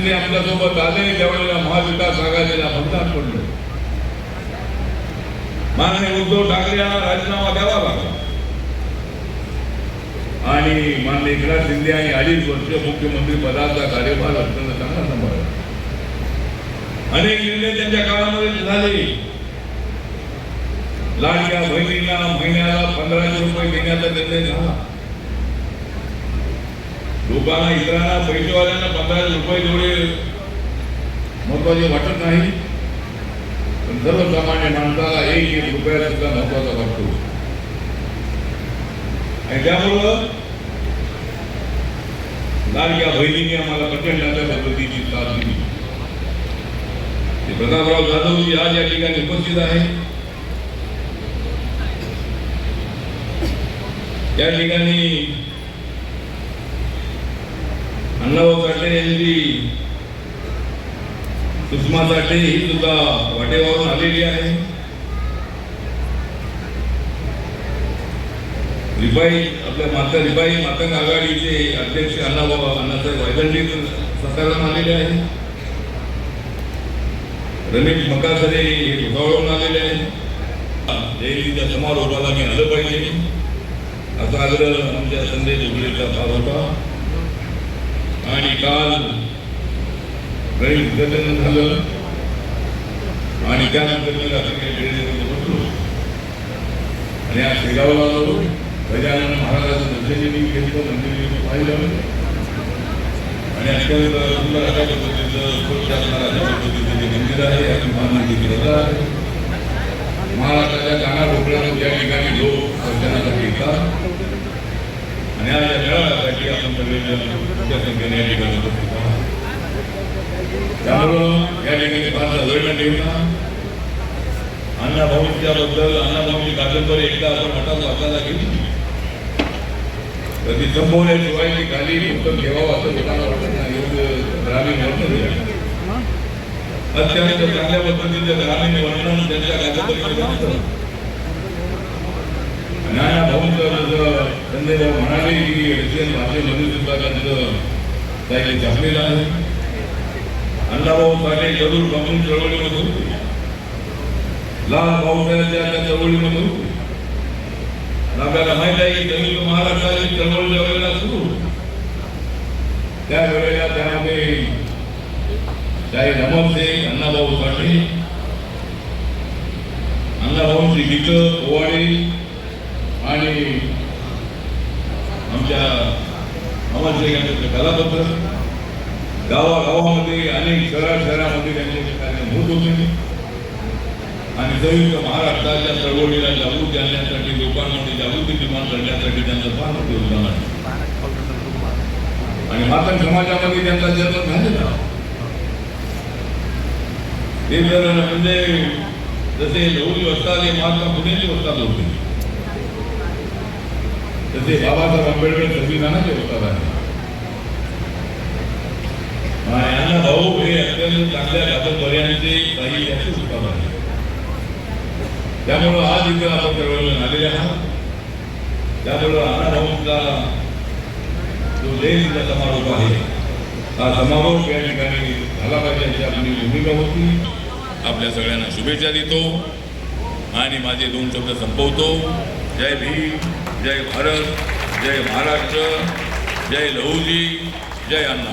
शिंदे आपल्यासोबत आले त्यावेळेला महाविकास आघाडीला मतदान पडलं. माननीय उद्धव ठाकरे यांना राजीनामा द्यावा लागला. आणि माननीय एकनाथ शिंदे यांनी अडीच वर्ष मुख्यमंत्री पदाचा कार्यभार असताना चांगला सांभाळला. अनेक निर्णय त्यांच्या काळामध्ये झाले. लाडक्या बहिणींना महिन्याला पंधराशे रुपये देण्याचा निर्णय झाला. लोकांना इतरांना पैसेवाल्यांना पंधरा रुपये जेवढे महत्त्वाचे वाटत नाही पण सर्वसामान्य माणसाला एक एक रुपयाला सुद्धा महत्त्वाचा वाटतो. आणि त्यामुळं या बहिणीने आम्हाला प्रचंड अशा पद्धतीची साथ दिली. ते प्रतापराव जाधवजी आज या ठिकाणी उपस्थित आहे त्या ठिकाणी अण्णाभाऊ साठे यांची सुषमा साठे ही सुद्धा वाटेवारून आलेली आहे. रिपाई आपल्या माता रिपाई मातंग आघाडीचे अध्यक्ष अण्णाभाऊ अण्णासाहेब वायदंडी साताऱ्याला आलेले आहे. रमेश मकासरे हे भुसावळून आलेले आहेत. जयंतीच्या समारोपाला मी आलं पाहिजे. असा आग्रह आमच्या संदेश उघडीचा फार होता. आणि काल गणेश विसर्जन झालं आणि त्यानंतर मी रात्री बसलो. आणि आज शेगावला आलो. गजानन महाराजाचं दर्शन मी घेतलं मंदिर मी पाहिलं. आणि अत्यंत सुंदर अशा पद्धतीचं स्वच्छ असणारं अशा पद्धतीचं जे मंदिर आहे या मानवी श्रद्धा आहे. महाराष्ट्राच्या कानाकोपऱ्यातून ज्या ठिकाणी लोक दर्शनासाठी येतात आणि आज या मेळाव्यासाठी आपण सगळेजण मोठ्या संख्येने या ठिकाणी उपस्थित आहात त्यामुळं या ठिकाणी फारसा वेळ न ठेवता अण्णा भाऊंच्या बद्दल अण्णा भाऊंची कादंबरी एकदा आपण मठात वाचायला गेली तर ती संपवल्याशिवाय ती खाली पुस्तक ठेवावं असं लोकांना वाटत नाही एवढं ग्रामीण वर्णन अत्यंत चांगल्या पद्धतीचं ग्रामीण वर्णन त्यांच्या कादंबरीमध्ये असतं नाना भाऊंचं जसं संजय भाऊ म्हणाले की रशियन भाषेमध्ये सुद्धा त्यांचं काही छापलेलं आहे. अण्णाभाऊ साने जरूर बघून चळवळीमधून लाल भाऊसाहेबच्या त्या चळवळीमधून आपल्याला माहीत आहे की संयुक्त महाराष्ट्राची चळवळ ज्या वेळेला सुरू त्यावेळेला त्यामध्ये शाहीर अहमद अण्णाभाऊ साठे अण्णाभाऊंची गीत पोवाडे आणि आमच्या अमर शेख कलापत्र गावागावामध्ये अनेक शहरा शहरामध्ये त्यांचे कार्य होत होते. आणि संयुक्त महाराष्ट्राच्या चळवळीला जागृती आणण्यासाठी लोकांमध्ये जागृती निर्माण करण्यासाठी त्यांचं फार मोठं योगदान आहे. आणि मातंग समाजामध्ये त्यांचा जन्म झालेला ते जर म्हणजे जसे लहुरी वस्ताद हे महात्मा फुलेचे वस्ताद होते. तसे बाबासाहेब आंबेडकर संविधानाचे वस्ताद आहे यांना भाऊ हे अत्यंत चांगल्या कादंबऱ्यांचे काही याचे वस्ताद आहे त्यामुळं आज इथे आपण चळवळीला आलेले आहात. त्यामुळं अण्णाभाऊंचा जो जयंतीचा समारोप आहे हा समारोप या ठिकाणी झाला पाहिजे अशी आपली भूमिका होती. आपल्या सगळ्यांना शुभेच्छा देतो. आणि माझे दोन शब्द संपवतो. जय भीम. जय भारत जय महाराष्ट्र जय लहूजी जय अण्णा.